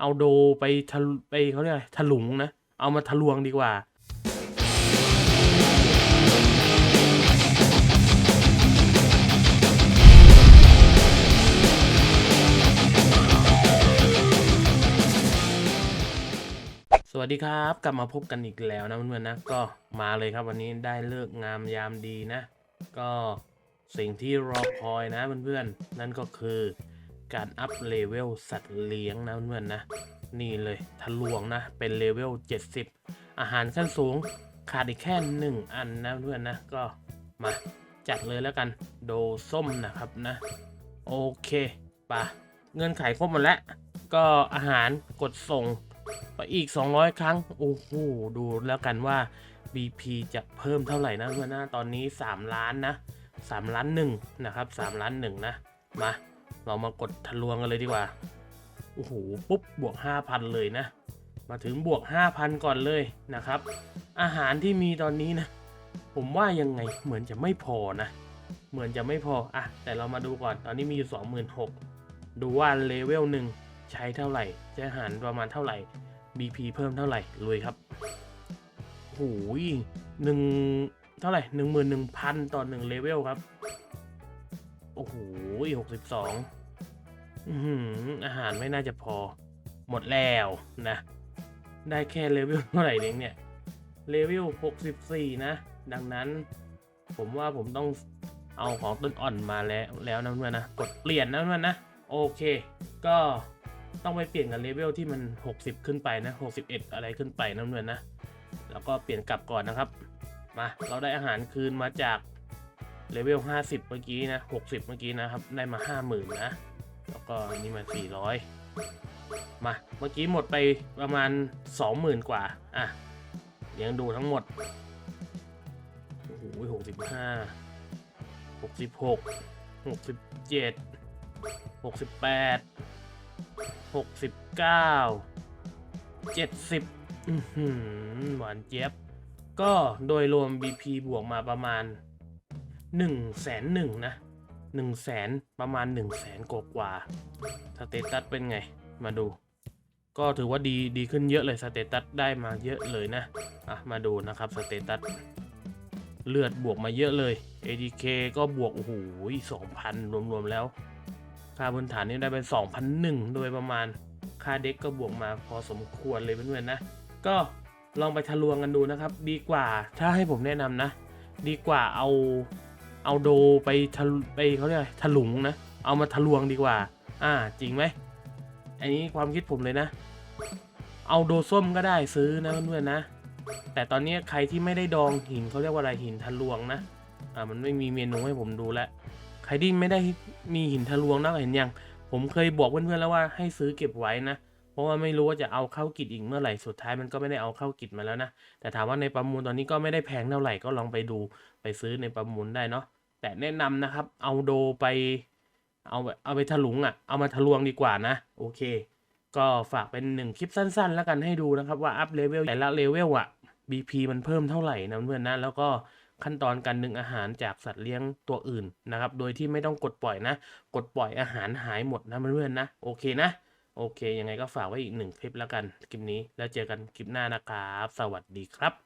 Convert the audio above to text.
เอาโดไปทะไปเขาเรียกอะไรถลุงนะ เอามาทะลวงดีกว่า สวัสดีครับ กลับมาพบกันอีกแล้วนะเพื่อนๆนะ ก็มาเลยครับวันนี้ได้เลิกงามยามดีนะ ก็สิ่งที่รอคอยนะเพื่อนๆ นั่นก็คือ การอัพเลเวลสัตว์เลี้ยงนะเพื่อนนะ นี่เลยทะลวงนะ เป็นเลเวล 70 อาหารขั้นสูงขาดอีกแค่หนึ่งอันนะเพื่อนนะ ก็มาจัดเลยแล้วกันโดส้มนะครับนะ โอเคปะเงินไขครบหมดแล้ว ก็อาหารกดส่งไปอีก 200 ครั้ง โอ้โห ดูแล้วกันว่า BP จะเพิ่มเท่าไหร่นะเพื่อนนะตอนนี้ 3 ล้านนะ 3 ล้านหนึ่งนะครับ 3 ล้านหนึ่งนะ มา เรามากดทะลวงกันเลยดีกว่า โอ้โห ปุ๊บบวก 5,000 เลยนะ มาถึงบวก 5,000 ก่อนเลยนะครับ อาหารที่มีตอนนี้นะ ผมว่ายังไงเหมือนจะไม่พอนะ เหมือนจะไม่พออะแต่เรามาดูก่อนตอนนี้มีอยู่ 26,000 ดูว่าเลเวลหนึ่งใช้เท่าไหร่จะอาหารประมาณเท่าไหร่ BP เพิ่มเท่าไหร่ลุยครับโอ้โหหนึ่งเท่าไหร่หนึ่งหมื่นหนึ่งพันต่อหนึ่งเลเวลครับ โอ้โหหกสิบสองอาหารไม่น่าจะพอ หมดแล้วนะ ได้แค่เลเวลเท่าไหร่เองเนี่ย เลเวลหกสิบสี่นะ ดังนั้น ผมว่าผมต้องเอาของต้นอ่อนมาแล้วแล้วนะเพื่อนนะ กดเปลี่ยนนะเพื่อนนะ โอเค ก็ต้องไปเปลี่ยนกับเลเวลที่มัน 60 ขึ้นไปนะ 61 อะไรขึ้นไปนะเพื่อนนะ แล้วก็เปลี่ยนกลับก่อนนะครับ มา เราได้อาหารคืนมาจาก เลเวล 50 เมื่อกี้นะ 60 เมื่อกี้นะครับ ได้มา 50,000 นะ แล้วก็นี่มา 400 มา เมื่อกี้หมดไปประมาณ 20,000 กว่า อะเลี้ยงดูทั้งหมด โอ้โห65 66 67หกสิบแปด หกสิบเก้า เจ็ดสิบหวานเจี๊ยบ ก็โดยรวม BP บวกมาประมาณ หนึ่งแสนหนึ่งนะหนึ่งแสนประมาณหนึ่งแสนกว่ากว่าสเตตัสเป็นไงมาดู ก็ถือว่าดีดีขึ้นเยอะเลยสเตตัสได้มาเยอะเลยนะอะมาดูนะครับสเตตัสเลือดบวกมาเยอะเลย ADK ก็บวกโอ้โหสองพันรวมๆแล้ว ค่าพื้นฐานนี่ได้เป็น2,001โดยประมาณ ค่าเด็กก็บวกมาพอสมควรเลยเพื่อนๆนะ ก็ลองไปทะลวงกันดูนะครับ ดีกว่าถ้าให้ผมแนะนำนะ ดีกว่าเอา เอาโดไปทะไปเขาเรียกอะไรถลุงนะ เอามาทะลวงดีกว่า อ่าจริงไหมอันนี้ความคิดผมเลยนะ เอาโดส้มก็ได้ซื้อนะเพื่อนๆนะ แต่ตอนนี้ใครที่ไม่ได้ดองหินเขาเรียกว่าอะไรหินทะลวงนะ อ่ามันไม่มีเมนูให้ผมดูแล้วใครที่ไม่ได้มีหินทะลวงนะเห็นยังผมเคยบอกเพื่อนๆแล้วว่าให้ซื้อเก็บไว้นะเพราะว่าไม่รู้ว่าจะเอาเข้ากิจอีกเมื่อไหร่สุดท้ายมันก็ไม่ได้เอาเข้ากิจมาแล้วนะแต่ถามว่าในประมูลตอนนี้ก็ไม่ได้แพงเท่าไหร่ก็ลองไปดูไปซื้อในประมูลได้เนาะ แต่แนะนำนะครับ เอาโดไป เอาเอาไปถลุงอะ เอามาทะลวงดีกว่านะ โอเค ก็ฝากเป็นหนึ่งคลิปสั้น ๆ แล้วกันให้ดูนะครับว่าอัพเลเวลแต่ละเลเวลอะ BP มันเพิ่มเท่าไหร่นะเพื่อนนะ แล้วก็ขั้นตอนการดึงอาหารจากสัตว์เลี้ยงตัวอื่นนะครับ โดยที่ไม่ต้องกดปล่อยนะ กดปล่อยอาหารหายหมดนะเพื่อนๆนะ โอเคนะ โอเค ยังไงก็ฝากไว้อีกหนึ่งคลิปแล้วกัน คลิปนี้ แล้วเจอกันคลิปหน้านะครับ สวัสดีครับ